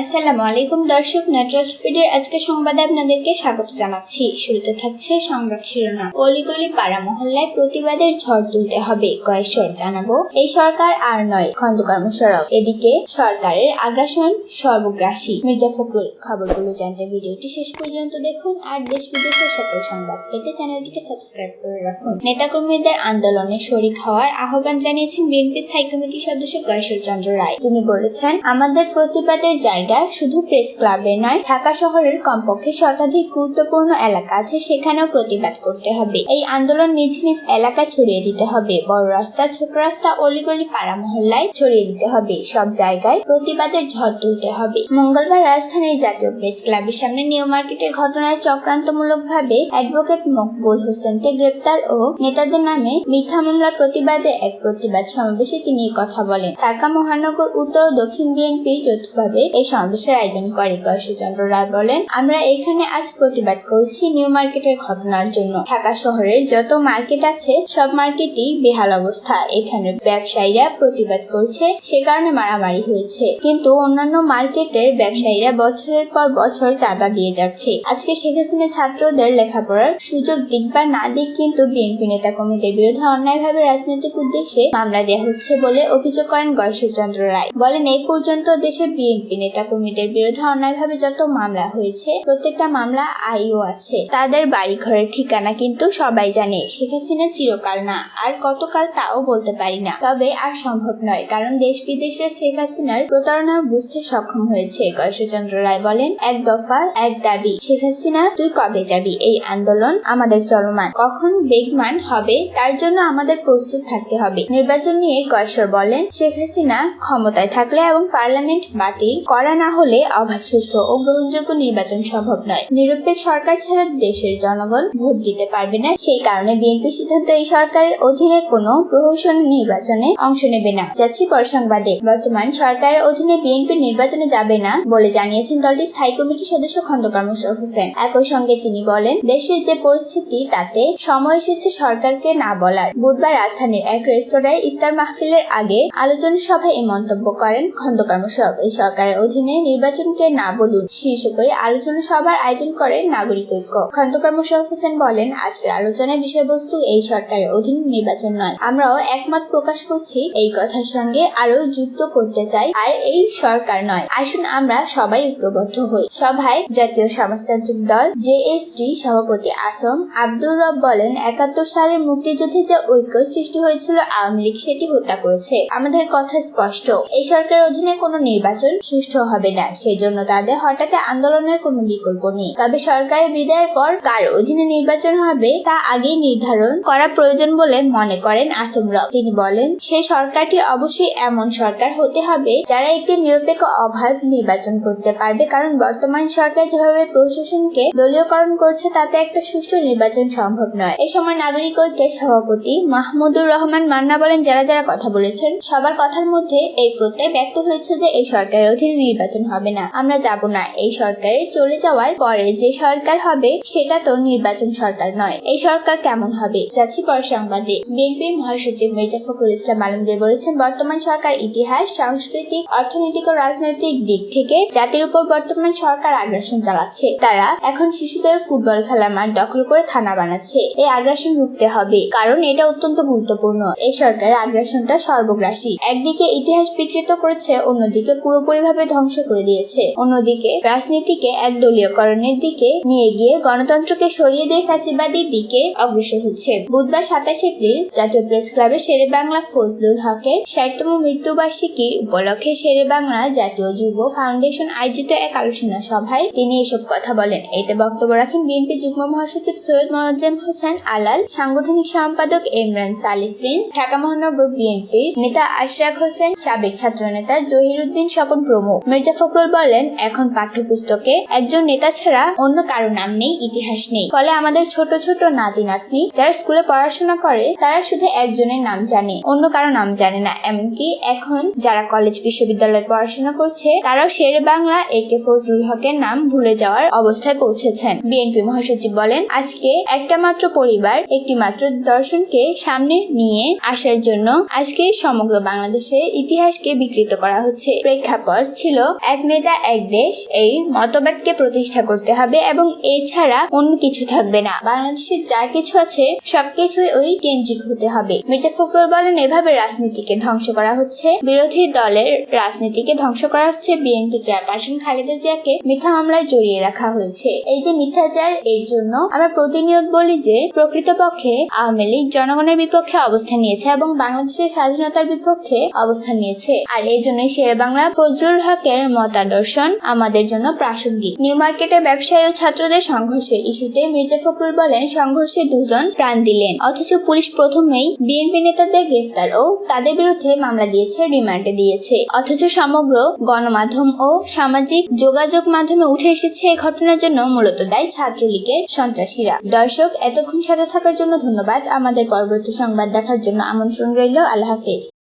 আসসালামু আলাইকুম দর্শক নেটওয়ার্ক স্পিডের আজকে সংবাদে আপনাদেরকে স্বাগত জানাচ্ছি। শুরুতে থাকছে সংবাদ শিরোনাম। অলিগলি পাড়া মহল্লায় প্রতিবাদের ঝড় তুলতে হবে কয়েশ্বর জানাব। এই সরকার আর নয় খন্দকার মোশারফ এদিকে সরকারের আগ্রাসন সর্বগ্রাসী। মির্জা ফখরুল খবরগুলো জানতে ভিডিওটি শেষ পর্যন্ত দেখুন আর দেশ বিদেশের সকল সংবাদ পেতে চ্যানেলটিকে সাবস্ক্রাইব করে রাখুন। নেতাকর্মীদের আন্দোলনে শরিক হওয়ার আহ্বান জানিয়েছেন বিএনপি স্থায়ী কমিটির সদস্য কয়েশ্বর চন্দ্র রায়। তিনি বলেছেন, আমাদের প্রতিবাদের জায়গা শুধু প্রেস ক্লাবের নয়, ঢাকা শহরের কমপক্ষে শতাধিক গুরুত্বপূর্ণ এলাকা আছে সেখানেও প্রতিবাদ করতে হবে। এই আন্দোলন নিজ নিজ এলাকা ছড়িয়ে দিতে হবে। বড় রাস্তা, ছোট রাস্তা, অলিগলি পাড়া মহল্লায় ছড়িয়ে দিতে হবে। সব জায়গায় প্রতিবাদের ঝড় তুলতে হবে। মঙ্গলবার রাজধানীর জাতীয় প্রেস ক্লাবের সামনে নিউ মার্কেটের ঘটনায় চক্রান্তমূলকভাবে অ্যাডভোকেট মকবুল হোসেনকে গ্রেপ্তার ও নেতাদের নামে মিথ্যা মামলার প্রতিবাদে এক প্রতিবাদ সমাবেশে তিনি কথা বলেন। ঢাকা মহানগর উত্তর ও দক্ষিণ বিএনপি যৌথভাবে এই সমাবেশের আয়োজন করে কয়েশ্বরচন্দ্র রায় বলেন, আমরা এখানে আজ প্রতিবাদ করছি নিউ মার্কেটের ঘটনার জন্য। ঢাকা শহরের যত মার্কেট আছে, সব মার্কেটই বেহাল অবস্থা। এখানে ব্যবসায়ীরা প্রতিবাদ করছে, সে কারণে মারামারি হয়েছে। কিন্তু অন্যান্য মার্কেটের ব্যবসায়ীরা বছরের পর বছর চাঁদা দিয়ে যাচ্ছে। আজকে শেখ হাসিনা ছাত্রদের লেখাপড়ার সুযোগ দিক বা না দিক, কিন্তু বিএনপি নেতা কর্মীদের বিরুদ্ধে অন্যায়ভাবে রাজনৈতিক উদ্দেশ্যে মামলা দেওয়া হচ্ছে বলে অভিযোগ করেন গয়েশ্বরচন্দ্র রায়। বলেন এই পর্যন্ত দেশে বিএনপি নেতা কর্মীদের বিরুদ্ধে অন্যায়ভাবে যত মামলা হয়েছে, প্রত্যেকটা মামলা আইও আছে। তাদের বাড়ি ঘরের ঠিকানা কিন্তু সবাই জানে, শেখ হাসিনা চিরকাল না। আর কতকাল তাও বলতে পারি না। তবে আর সম্ভব নয়, কারণ দেশ বিদেশে শেখ হাসিনার প্রতারণা বুঝতে সক্ষম হয়েছে গয়েশ্বরচন্দ্র রায় বলেন। এক দফা, এক দাবি, শেখ হাসিনা, তুই কবে যাবি? এই আন্দোলন আমাদের চলমান। কখন বেগমান হবে? তার জন্য আমাদের প্রস্তুত থাকতে হবে। নির্বাচন নিয়ে গয়েশ্বর বলেন, শেখ হাসিনা ক্ষমতায় থাকলে এবং পার্লামেন্ট বাতিল করা না হলে অবাধ সুষ্ঠু ও গ্রহণযোগ্য নির্বাচন সম্ভব নয়। নিরপেক্ষ সরকার ছাড়া দেশের জনগণ ভোট দিতে পারবে না। সেই কারণে বিএনপি সিদ্ধান্ত এই সরকারের অধীনে কোনো প্রহসনী নির্বাচনে অংশ নেবে না। যাচ্ছি পর সংবাদে বর্তমান সরকারের অধীনে বিএনপি নির্বাচনে যাবে না বলে জানিয়েছেন দলটির স্থায়ী কমিটির সদস্য খন্দকার মোশারফ হোসেন। একই সঙ্গে তিনি বলেন, দেশের যে পরিস্থিতি, তাতে সময় এসেছে সরকারকে না বলার। বুধবার রাজধানীর এক রেস্তোরাঁয় ইফতার মাহফিলের আগে আলোচনা সভায় এই মন্তব্য করেন খন্দকার মোশারফ এই সরকারের অধীনে নির্বাচনকে না বলুন শীর্ষকে আলোচনা সভার আয়োজন করে নাগরিক ঐক্য। খন্দকার মোশারফ হোসেন বলেন, আজকের আলোচনার বিষয়বস্তু এই সরকারের অধীনে নির্বাচন নয়। আমরাও একমত প্রকাশ করছি, এই কথার সঙ্গে আরও যুক্ত করতে চাই, আর এই সরকার নয়। আসুন আমরা সবাই ঐক্যবদ্ধ হই। সভায় জাতীয় সমাজতান্ত্রিক দল জেএসডি সভাপতি আসম আব্দুর রব বলেন, একাত্তর সালের মুক্তিযুদ্ধে যে ঐক্য সৃষ্টি হয়েছিল আওয়ামী লীগ সেটি হত্যা করেছে। আমাদের কথা স্পষ্ট। এই সরকারের অধীনে কোনো নির্বাচন সুষ্ঠু হবে না। সেজন্য তাদের হঠাৎ আন্দোলনের কোনো বিকল্প নেই। তবে সরকারের বিদায়ের পর কার অধীনে নির্বাচন হবে, তা আগেই নির্ধারণ করা প্রয়োজন বলে মনে করেন আসম তিনি বলেন সেই সরকারটি অবশ্যই এমন সরকার হতে হবে যারা একটি নিরপেক্ষ অবাধ নির্বাচন করতে পারবে। কারণ বর্তমান সরকার যেভাবে প্রশাসনকে দলীয়করণ করছে, তাতে একটা সুষ্ঠু নির্বাচন সম্ভব নয়। এ সময় নাগরিক ঐক্যের সভাপতি মাহমুদুর রহমান মান্না বলেন, যারা যারা কথা বলেছেন, সবার কথার মধ্যে এই প্রত্যয় ব্যক্ত হয়েছে যে এই সরকারের অধীনে নির্বাচন হবে না। আমরা যাব না। এই সরকারে চলে যাওয়ার পরে যে সরকার হবে, সেটা তো নির্বাচন সরকার নয়। এই সরকার কেমন হবে? যাচ্ছি পর সংবাদে বিএনপি মহাসচিব মির্জা ফখরুল ইসলাম আলমগীর বলেছেন, বর্তমান সরকার ইতিহাস, সাংস্কৃতিক, অর্থনৈতিক ও রাজনৈতিক দিক থেকে জাতির উপর বর্তমান সরকার আগ্রাসন চালাচ্ছে। তারা এখন শিশুদের ফুটবল খেলার মাঠ দখল করে থানা বানাচ্ছে। এই আগ্রাসন রুখতে হবে, কারণ এটা অত্যন্ত গুরুত্বপূর্ণ। এই সরকারের আগ্রাসনটা সর্বগ্রাসী। একদিকে ইতিহাস বিকৃত করেছে, অন্যদিকে পুরোপুরিভাবে ধ্বংস করে দিয়েছে। অন্যদিকে, রাজনীতিকে এক দলীয়করণের দিকে নিয়ে গিয়ে গণতন্ত্রকে সরিয়ে দিয়ে ফ্যাসিবাদীর দিকে অগ্রসর হচ্ছে। বুধবার সাতাশ এপ্রিল, জাতীয় প্রেস ক্লাবে শেরে বাংলা ফজলুল হকের ষাটতম মৃত্যুবার্ষিকী উপলক্ষে শেরে বাংলা জাতীয় যুব ফাউন্ডেশন আয়োজিত এক আলোচনা সভায় তিনি এসব কথা বলেন। এতে বক্তব্য রাখেন বিএনপি যুগ্ম মহাসচিব সৈয়দ মোয়াজ্জেম হোসেন আলাল, সাংগঠনিক সম্পাদক ইমরান সালিক প্রিন্স, ঢাকা মহানগর বিএনপির নেতা আশরাক হোসেন, সাবেক ছাত্র নেতা জহিরুদ্দিন স্বপন প্রমুখ। মির্জা ফখরুল বলেন, এখন পাঠ্যপুস্তকে একজন নেতা ছাড়া অন্য কারও নাম নেই, ইতিহাস নেই। ফলে আমাদের ছোট ছোট নাতি নাতনি যারা স্কুলে পড়াশোনা করে, তারা শুধু একজনের নাম জানে, অন্য কারও নাম জানে না। এমনকি এখন যারা কলেজ বিশ্ববিদ্যালয়ে পড়াশোনা করছে, তারাও শেরে বাংলা এ কে ফজলুল হকের নাম ভুলে যাওয়ার অবস্থায় পৌঁছেছেন। বিএনপি মহাসচিব বলেন, আজকে একটা মাত্র পরিবার, একটি মাত্র দর্শনকে সামনে নিয়ে আসার জন্য আজকে সমগ্র বাংলাদেশের ইতিহাসকে বিকৃত করা হচ্ছে। প্রেক্ষাপট ছিল এক নেতা এক দেশ। এই মতবাদকে প্রতিষ্ঠা করতে হবে এবং এছাড়া অন্য কিছু থাকবে না। বাংলাদেশে যা কিছু আছে, সবকিছুই ওই কেন্দ্রিক হতে হবে। মির্জা ফখরুল বলেন, এভাবে রাজনীতিকে ধ্বংস করা হচ্ছে। বিরোধী দলের রাজনীতিকে ধ্বংস করা হচ্ছে। বিএনপি চেয়ারপারসন খালেদা জিয়াকে মিথ্যা মামলায় জড়িয়ে রাখা হয়েছে। এই যে মিথ্যাচার, এর জন্য আমরা প্রতিনিয়ত বলি যে, প্রকৃতপক্ষে আওয়ামী লীগ জনগণের বিপক্ষে অবস্থান নিয়েছে এবং বাংলাদেশের স্বাধীনতার বিপক্ষে অবস্থান নিয়েছে। আর এই জন্যই শেরে বাংলা ফজলুল হকের মতাদর্শন আমাদের জন্য প্রাসঙ্গিক। নিউ মার্কেটে ব্যবসায়ী ও ছাত্রদের সংঘর্ষের ইস্যুতে মির্জা ফখরুল বলেন, সংঘর্ষে দুজন প্রাণ দিলেন। অথচ পুলিশ প্রথমেই বিএনপি নেতাদের গ্রেফতার ও তাদের বিরুদ্ধে মামলা দিয়েছে, রিমান্ডে দিয়েছে। অথচ সমগ্র গণমাধ্যম ও সামাজিক যোগাযোগ মাধ্যমে উঠে এসেছে এই ঘটনার জন্য মূলত দায়ী ছাত্রলীগের সন্ত্রাসীরা। দর্শক, এতক্ষণ সাথে থাকার জন্য ধন্যবাদ। আমাদের পরবর্তী সংবাদ দেখার জন্য আমন্ত্রণ রইল। আল্লাহ হাফেজ।